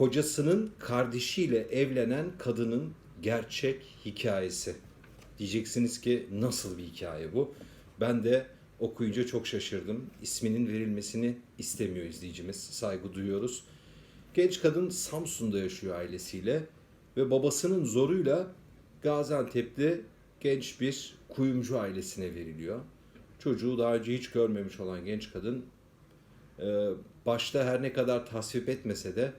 kocasının kardeşiyle evlenen kadının gerçek hikayesi. Diyeceksiniz ki nasıl bir hikaye bu? Ben de okuyunca çok şaşırdım. İsminin verilmesini istemiyor izleyicimiz. Saygı duyuyoruz. Genç kadın Samsun'da yaşıyor ailesiyle ve babasının zoruyla Gaziantep'te genç bir kuyumcu ailesine veriliyor. Çocuğu daha önce hiç görmemiş olan genç kadın e, başta her ne kadar tasvip etmese de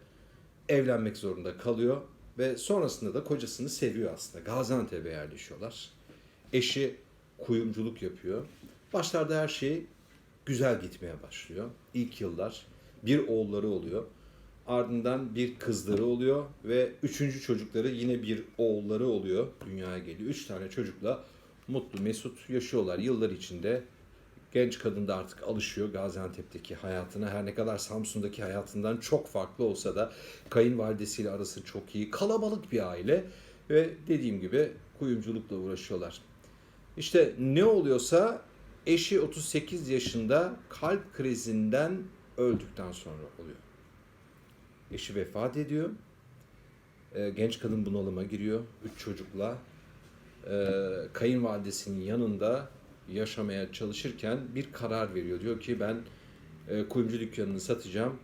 evlenmek zorunda kalıyor ve sonrasında da kocasını seviyor aslında. Gaziantep'e yerleşiyorlar. Eşi kuyumculuk yapıyor. Başlarda her şey güzel gitmeye başlıyor. İlk yıllar bir oğulları oluyor. Ardından bir kızları oluyor ve üçüncü çocukları yine bir oğulları oluyor. Dünyaya geliyor. Üç tane çocukla mutlu mesut yaşıyorlar. Yıllar içinde genç kadın da artık alışıyor Gaziantep'teki hayatına. Her ne kadar Samsun'daki hayatından çok farklı olsa da kayınvalidesiyle arası çok iyi. Kalabalık bir aile ve dediğim gibi kuyumculukla uğraşıyorlar. İşte ne oluyorsa eşi 38 yaşında kalp krizinden öldükten sonra oluyor. Eşi vefat ediyor. Ee, genç kadın bunalıma giriyor. Üç çocukla. Ee, kayınvalidesinin yanında yaşamaya çalışırken bir karar veriyor. Diyor ki ben e, kuyumcu dükkanını satacağım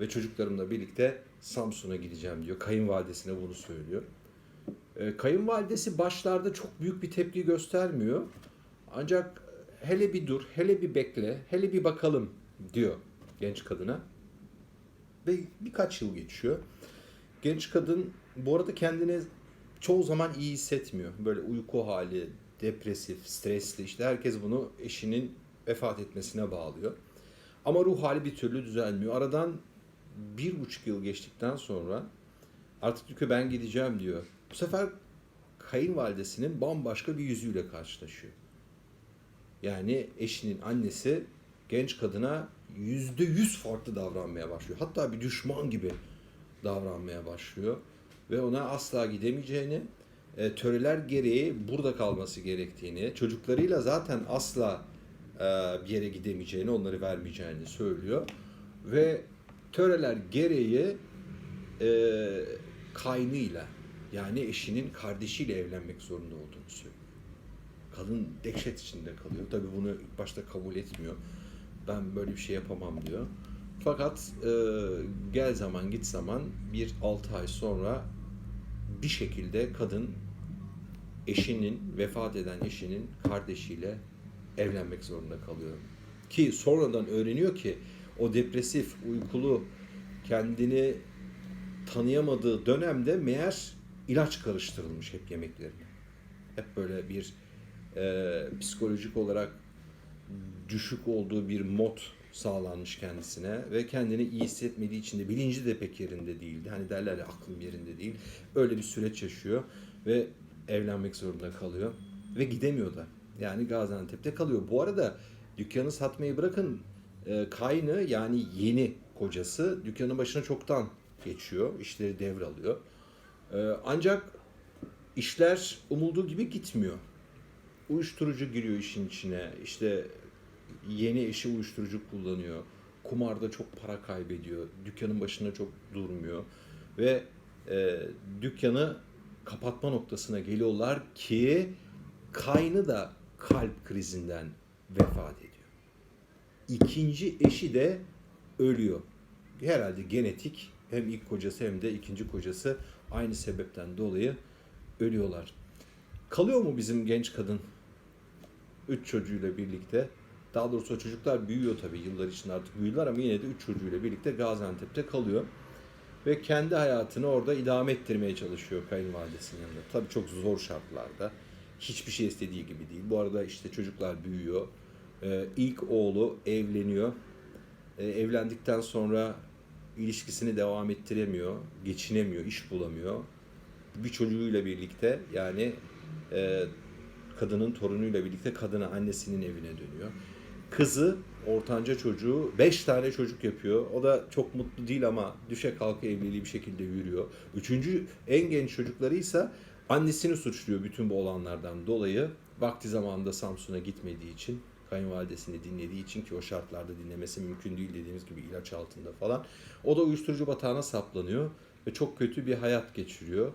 ve çocuklarımla birlikte Samsun'a gideceğim diyor. Kayınvalidesine bunu söylüyor. E, kayınvalidesi başlarda çok büyük bir tepki göstermiyor. Ancak hele bir dur, hele bir bekle, hele bir bakalım diyor genç kadına. Ve birkaç yıl geçiyor. Genç kadın bu arada kendini çoğu zaman iyi hissetmiyor. Böyle uyku hali, depresif, stresli işte herkes bunu eşinin vefat etmesine bağlıyor. Ama ruh hali bir türlü düzelmiyor. Aradan bir buçuk yıl geçtikten sonra artık diyor ki ben gideceğim diyor. Bu sefer kayınvalidesinin bambaşka bir yüzüyle karşılaşıyor. Yani eşinin annesi genç kadına yüzde yüz farklı davranmaya başlıyor. Hatta bir düşman gibi davranmaya başlıyor. Ve ona asla gidemeyeceğini, e, töreler gereği burada kalması gerektiğini, çocuklarıyla zaten asla e, bir yere gidemeyeceğini, onları vermeyeceğini söylüyor. Ve töreler gereği e, kaynıyla yani eşinin kardeşiyle evlenmek zorunda olduğunu söylüyor. Kadın dehşet içinde kalıyor. Tabii bunu ilk başta kabul etmiyor. Ben böyle bir şey yapamam diyor. Fakat e, gel zaman git zaman bir 6 ay sonra bir şekilde kadın eşinin, vefat eden eşinin kardeşiyle evlenmek zorunda kalıyor. Ki sonradan öğreniyor ki o depresif, uykulu, kendini tanıyamadığı dönemde meğer ilaç karıştırılmış hep yemeklerine. Hep böyle bir e, psikolojik olarak düşük olduğu bir mod sağlanmış kendisine ve kendini iyi hissetmediği için de bilinci de pek yerinde değildi. Hani derler ya aklım yerinde değil. Öyle bir süreç yaşıyor ve evlenmek zorunda kalıyor ve gidemiyor da. Yani Gaziantep'te kalıyor. Bu arada dükkanı satmayı bırakın e, kaynı yani yeni kocası dükkanın başına çoktan geçiyor. İşleri devralıyor. E, ancak işler umulduğu gibi gitmiyor. Uyuşturucu giriyor işin içine. İşte yeni eşi uyuşturucu kullanıyor. Kumarda çok para kaybediyor. Dükkanın başında çok durmuyor. Ve e, dükkanı kapatma noktasına geliyorlar ki kaynı da kalp krizinden vefat ediyor. İkinci eşi de ölüyor. Herhalde genetik hem ilk kocası hem de ikinci kocası aynı sebepten dolayı ölüyorlar. Kalıyor mu bizim genç kadın üç çocuğuyla birlikte? Daha doğrusu çocuklar büyüyor tabii yıllar içinde artık büyüdüler ama yine de üç çocuğuyla birlikte Gaziantep'te kalıyor. Ve kendi hayatını orada idame ettirmeye çalışıyor kayınvalidesinin yanında. Tabii çok zor şartlarda. Hiçbir şey istediği gibi değil. Bu arada işte çocuklar büyüyor. Ee, ilk oğlu evleniyor. Ee, evlendikten sonra ilişkisini devam ettiremiyor. Geçinemiyor, iş bulamıyor. Bir çocuğuyla birlikte yani e, kadının torunuyla birlikte kadına annesinin evine dönüyor. Kızı ortanca çocuğu 5 tane çocuk yapıyor. O da çok mutlu değil ama düşe kalka evliliği bir şekilde yürüyor. Üçüncü en genç çocukları ise annesini suçluyor bütün bu olanlardan dolayı. Vakti zamanında Samsun'a gitmediği için, kayınvalidesini dinlediği için ki o şartlarda dinlemesi mümkün değil dediğimiz gibi ilaç altında falan. O da uyuşturucu batağına saplanıyor ve çok kötü bir hayat geçiriyor.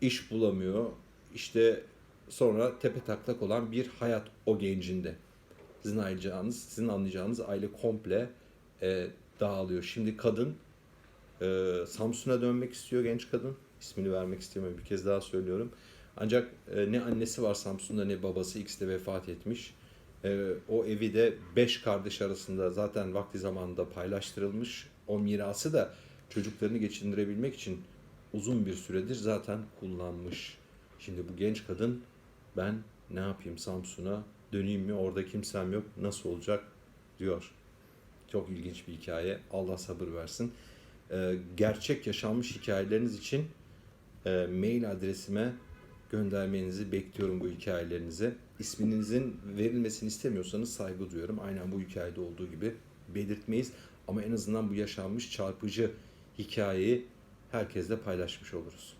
İş bulamıyor. İşte sonra tepe taklak olan bir hayat o gencinde. Sizin anlayacağınız, sizin anlayacağınız aile komple e, dağılıyor. Şimdi kadın e, Samsun'a dönmek istiyor genç kadın. İsmini vermek istemiyorum bir kez daha söylüyorum. Ancak e, ne annesi var Samsun'da ne babası ikisi de vefat etmiş. E, o evi de beş kardeş arasında zaten vakti zamanında paylaştırılmış. O mirası da çocuklarını geçindirebilmek için uzun bir süredir zaten kullanmış. Şimdi bu genç kadın ben ne yapayım Samsun'a döneyim mi orada kimsem yok nasıl olacak diyor. Çok ilginç bir hikaye. Allah sabır versin. Ee, gerçek yaşanmış hikayeleriniz için e, mail adresime göndermenizi bekliyorum bu hikayelerinizi. İsminizin verilmesini istemiyorsanız saygı duyuyorum. Aynen bu hikayede olduğu gibi belirtmeyiz. Ama en azından bu yaşanmış çarpıcı hikayeyi herkesle paylaşmış oluruz.